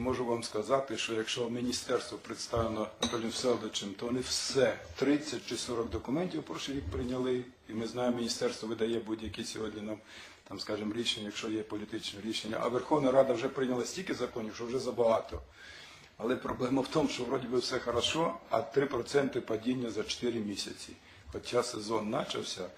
можу вам сказати, що якщо міністерство представлено Анатолієм Селдичем, то вони все 30 чи 40 документів прошлий рік прийняли. І ми знаємо, міністерство видає будь-які сьогодні нам, там, скажімо, рішення, якщо є політичне рішення. А Верховна Рада вже прийняла стільки законів, що вже забагато. Але проблема в тому, що вроді би все хорошо, а 3% падіння за 4 місяці. Хоча сезон почався,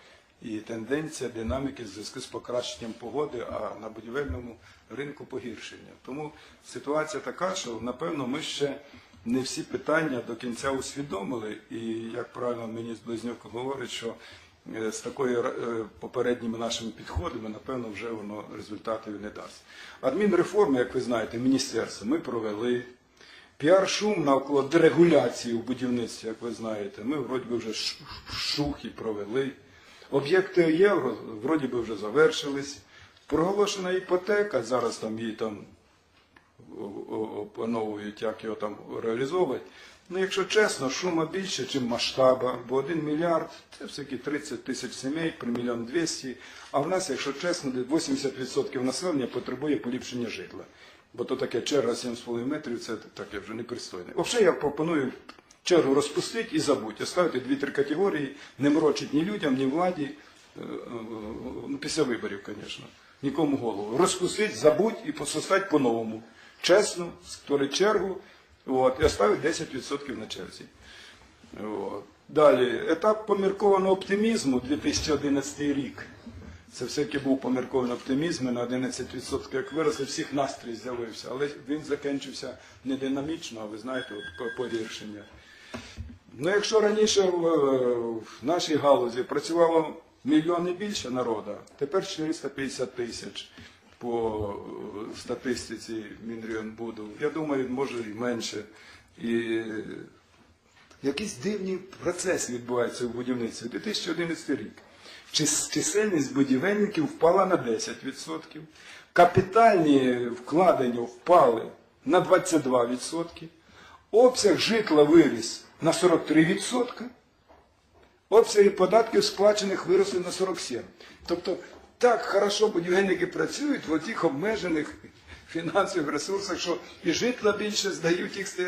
і тенденція динаміки в зв'язку з покращенням погоди, а на будівельному ринку погіршення. Тому ситуація така, що напевно ми ще не всі питання до кінця усвідомили. І як правильно мені Близнюк говорить, що е, з такою е, попередніми нашими підходами, напевно, вже воно результатів не дасть. Адмінреформи, як ви знаєте, міністерство ми провели. Піар-шум навколо дерегуляції у будівництві, як ви знаєте, ми вроді вже шухи провели. Об'єкти євро вроді би вже завершились. Проголошена іпотека, зараз там її там опановують, як його там реалізовувати. Ну, якщо чесно, шума більше, ніж масштаба, бо один мільярд це все-таки 30 тисяч сімей при мільйон 200, а в нас, якщо чесно, 80% населення потребує поліпшення житла. Бо то таке черга 7,5 метрів, це таке вже непристойне. Взагалі я пропоную чергу розпустити і забудь, оставити дві-три категорії, не морочить ні людям, ні владі, е, е, ну, після виборів, звісно, нікому голову. Розпустити, забудь і посостати по-новому. Чесно, створити чергу от, і оставити 10% на черзі. От. Далі, етап поміркованого оптимізму 2011 рік. Це все-таки був поміркований оптимізм, ми на 11% як виросли, всіх настрій з'явився, але він закінчився не динамічно, а ви знаєте, от, погіршення. Ну, якщо раніше в, е, в нашій галузі працювало мільйон і більше народу, тепер 450 тисяч по е, статистиці Мінріонбуду. Я думаю, може і менше. І якийсь дивний процес відбувається в будівництві. 2011 рік. Чис- Чисельність будівельників впала на 10%. Капітальні вкладення впали на 22%. Обсяг житла виріс на 43%. Обсяги податків сплачених виросли на 47%. Тобто так хорошо будівельники працюють в тих обмежених фінансових ресурсах, що і житла більше здають їх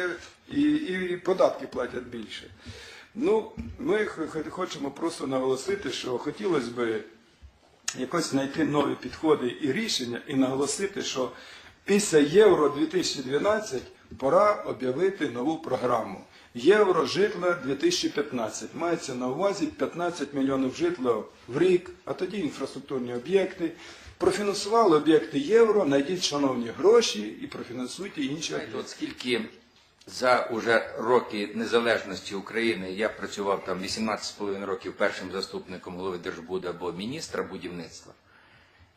і, і податки платять більше. Ну, ми хочемо просто наголосити, що хотілося б якось знайти нові підходи і рішення, і наголосити, що після Євро 2012 пора об'явити нову програму. Євро житла 2015. Мається на увазі 15 мільйонів житла в рік, а тоді інфраструктурні об'єкти. Профінансували об'єкти євро, знайдіть шановні гроші і профінансуйте інші об'єкти. от скільки за уже роки незалежності України я працював там 18,5 років першим заступником голови Держбуду або міністра будівництва.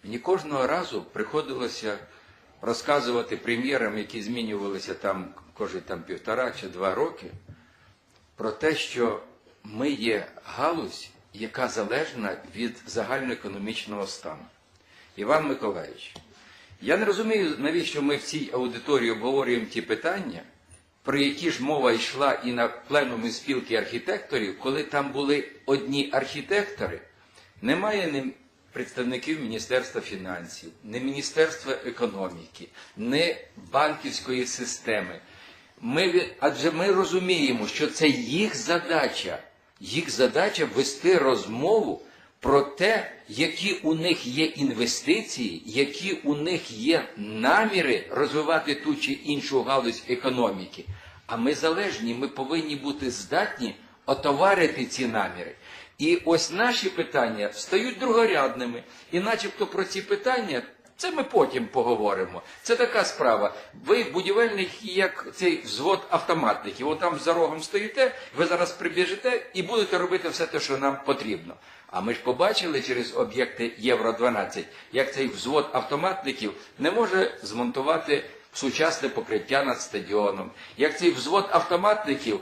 Мені кожного разу приходилося розказувати прем'єрам, які змінювалися там кожні там півтора чи два роки, про те, що ми є галузь, яка залежна від загальноекономічного стану. Іван Миколаївич, я не розумію, навіщо ми в цій аудиторії обговорюємо ті питання, про які ж мова йшла і на пленумі спілки архітекторів, коли там були одні архітектори, немає ні представників Міністерства фінансів, ні Міністерства економіки, ні банківської системи. Ми, адже ми розуміємо, що це їх задача, їх задача вести розмову про те, які у них є інвестиції, які у них є наміри розвивати ту чи іншу галузь економіки. А ми залежні, ми повинні бути здатні отоварити ці наміри. І ось наші питання стають другорядними. І начебто про ці питання це ми потім поговоримо. Це така справа. Ви будівельник, як цей взвод автоматників. От там за рогом стоїте, ви зараз прибіжите і будете робити все те, що нам потрібно. А ми ж побачили через об'єкти Євро 12, як цей взвод автоматників не може змонтувати сучасне покриття над стадіоном, як цей взвод автоматників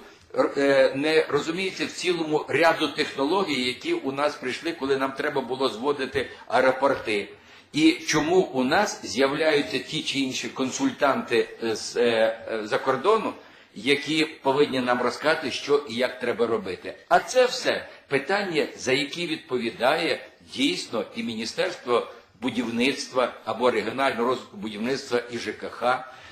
е, не розуміється в цілому ряду технологій, які у нас прийшли, коли нам треба було зводити аеропорти. І чому у нас з'являються ті чи інші консультанти е, з е, е, за кордону, які повинні нам розказати, що і як треба робити. А це все питання, за які відповідає дійсно і Міністерство будівництва або регіонального розвитку будівництва і ЖКХ,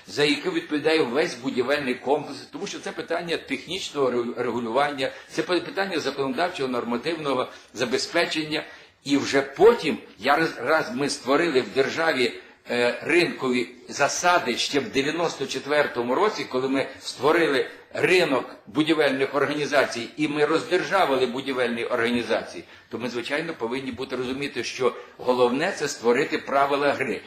за яке відповідає весь будівельний комплекс, тому що це питання технічного регулювання, це питання законодавчого нормативного забезпечення. І вже потім, я раз, ми створили в державі е, ринкові засади ще в 94-му році, коли ми створили ринок будівельних організацій і ми роздержавили будівельні організації, то ми, звичайно, повинні бути розуміти, що головне це створити правила гри.